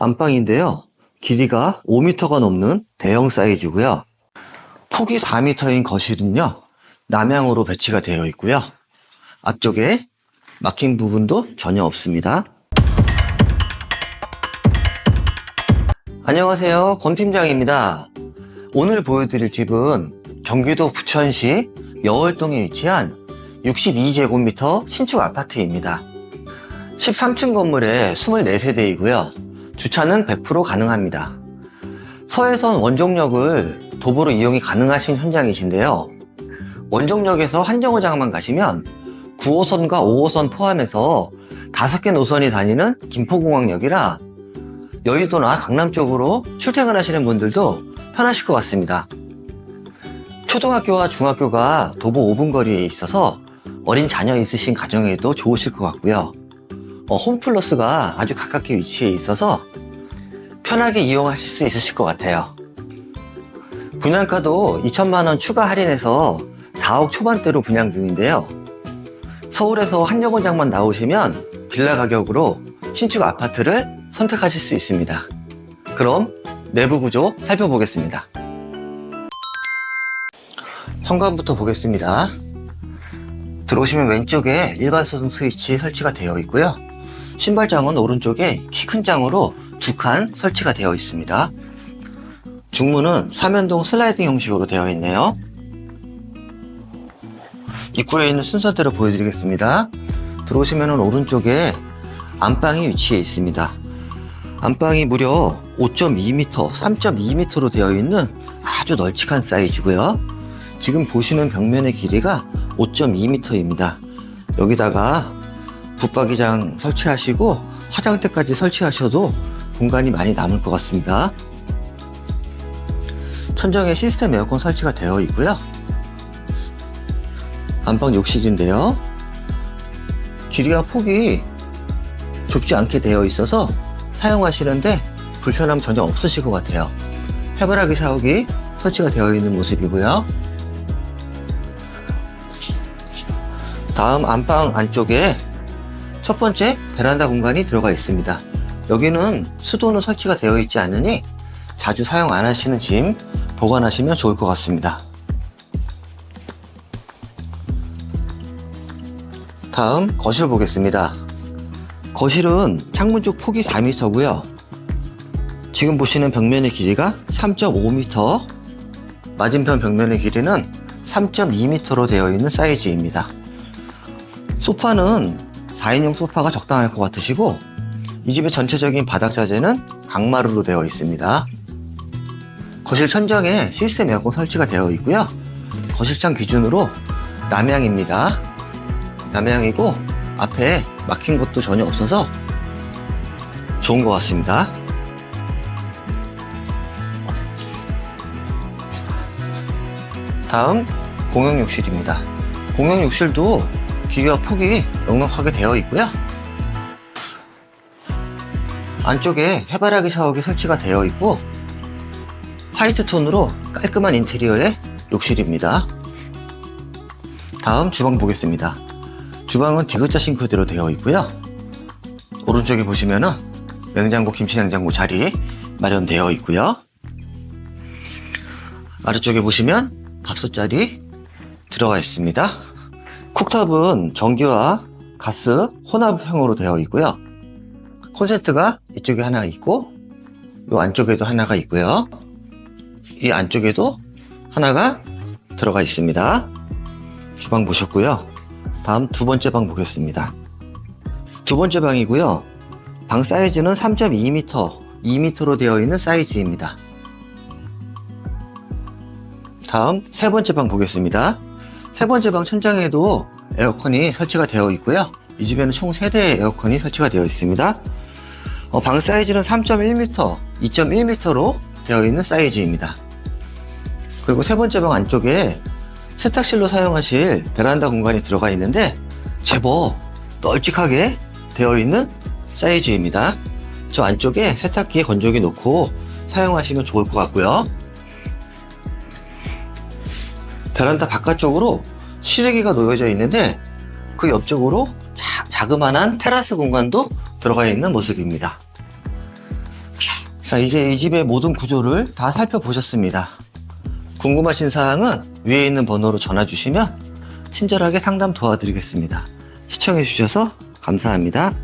안방인데요. 길이가 5m가 넘는 대형 사이즈고요. 폭이 4m인 거실은요. 남향으로 배치가 되어 있고요. 앞쪽에 막힌 부분도 전혀 없습니다. 안녕하세요. 권 팀장입니다. 오늘 보여드릴 집은 경기도 부천시 여월동에 위치한 62제곱미터 신축 아파트입니다. 13층 건물에 24세대이고요. 주차는 100% 가능합니다. 서해선 원종역을 도보로 이용이 가능하신 현장이신데요. 원종역에서 한정거장만 가시면 9호선과 5호선 포함해서 5개 노선이 다니는 김포공항역이라 여의도나 강남 쪽으로 출퇴근하시는 분들도 편하실 것 같습니다. 초등학교와 중학교가 도보 5분 거리에 있어서 어린 자녀 있으신 가정에도 좋으실 것 같고요. 어, 홈플러스가 아주 가깝게 위치해 있어서 편하게 이용하실 수 있으실 것 같아요. 분양가도 2천만 원 추가 할인해서 4억 초반대로 분양 중인데요. 서울에서 한정원장만 나오시면 빌라 가격으로 신축 아파트를 선택하실 수 있습니다. 그럼 내부 구조 살펴보겠습니다. 현관부터 보겠습니다. 들어오시면 왼쪽에 일괄소등 스위치 설치가 되어 있고요. 신발장은 오른쪽에 키 큰 장으로 두 칸 설치가 되어 있습니다. 중문은 삼연동 슬라이딩 형식으로 되어 있네요. 입구에 있는 순서대로 보여드리겠습니다. 들어오시면 오른쪽에 안방이 위치해 있습니다. 안방이 무려 5.2m, 3.2m로 되어 있는 아주 널찍한 사이즈고요. 지금 보시는 벽면의 길이가 5.2m입니다. 여기다가 붙박이장 설치하시고 화장대까지 설치하셔도 공간이 많이 남을 것 같습니다. 천정에 시스템 에어컨 설치가 되어 있고요. 안방 욕실인데요. 길이와 폭이 좁지 않게 되어 있어서 사용하시는데 불편함 전혀 없으실 것 같아요. 해바라기 샤워기 설치가 되어 있는 모습이고요. 다음 안방 안쪽에 첫 번째 베란다 공간이 들어가 있습니다. 여기는 수도는 설치가 되어 있지 않으니 자주 사용 안 하시는 짐 보관하시면 좋을 것 같습니다. 다음 거실 보겠습니다. 거실은 창문 쪽 폭이 4m고요. 지금 보시는 벽면의 길이가 3.5m, 맞은편 벽면의 길이는 3.2m로 되어 있는 사이즈입니다. 소파는 4인용 소파가 적당할 것 같으시고 이 집의 전체적인 바닥 자재는 강마루로 되어 있습니다. 거실 천정에 시스템 에어컨 설치가 되어 있고요. 거실창 기준으로 남향입니다. 남향이고 앞에 막힌 것도 전혀 없어서 좋은 것 같습니다. 다음 공용 욕실입니다. 공용 욕실도 길이와 폭이 넉넉하게 되어 있고요. 안쪽에 해바라기 샤워기 설치가 되어 있고 화이트 톤으로 깔끔한 인테리어의 욕실입니다. 다음 주방 보겠습니다. 주방은 디귿자 싱크대로 되어 있고요. 오른쪽에 보시면은 냉장고, 김치 냉장고 자리 마련되어 있고요. 아래쪽에 보시면 밥솥 자리 들어가 있습니다. 쿡탑은 전기와 가스 혼합형으로 되어 있고요. 콘센트가 이쪽에 하나 있고 이 안쪽에도 하나가 있고요. 이 안쪽에도 하나가 들어가 있습니다. 주방 보셨고요. 다음 두 번째 방 보겠습니다. 두 번째 방이고요. 방 사이즈는 3.2m, 2m로 되어 있는 사이즈입니다. 다음 세 번째 방 보겠습니다. 세 번째 방 천장에도 에어컨이 설치가 되어 있고요. 이 집에는 총 3대의 에어컨이 설치가 되어 있습니다. 어, 방 사이즈는 3.1m, 2.1m로 되어 있는 사이즈입니다. 그리고 세 번째 방 안쪽에 세탁실로 사용하실 베란다 공간이 들어가 있는데 제법 널찍하게 되어 있는 사이즈입니다. 저 안쪽에 세탁기에 건조기 놓고 사용하시면 좋을 것 같고요. 베란다 바깥쪽으로 실외기가 놓여져 있는데 그 옆쪽으로 자, 자그마한 테라스 공간도 들어가 있는 모습입니다. 자, 이제 이 집의 모든 구조를 다 살펴보셨습니다. 궁금하신 사항은 위에 있는 번호로 전화 주시면 친절하게 상담 도와드리겠습니다. 시청해 주셔서 감사합니다.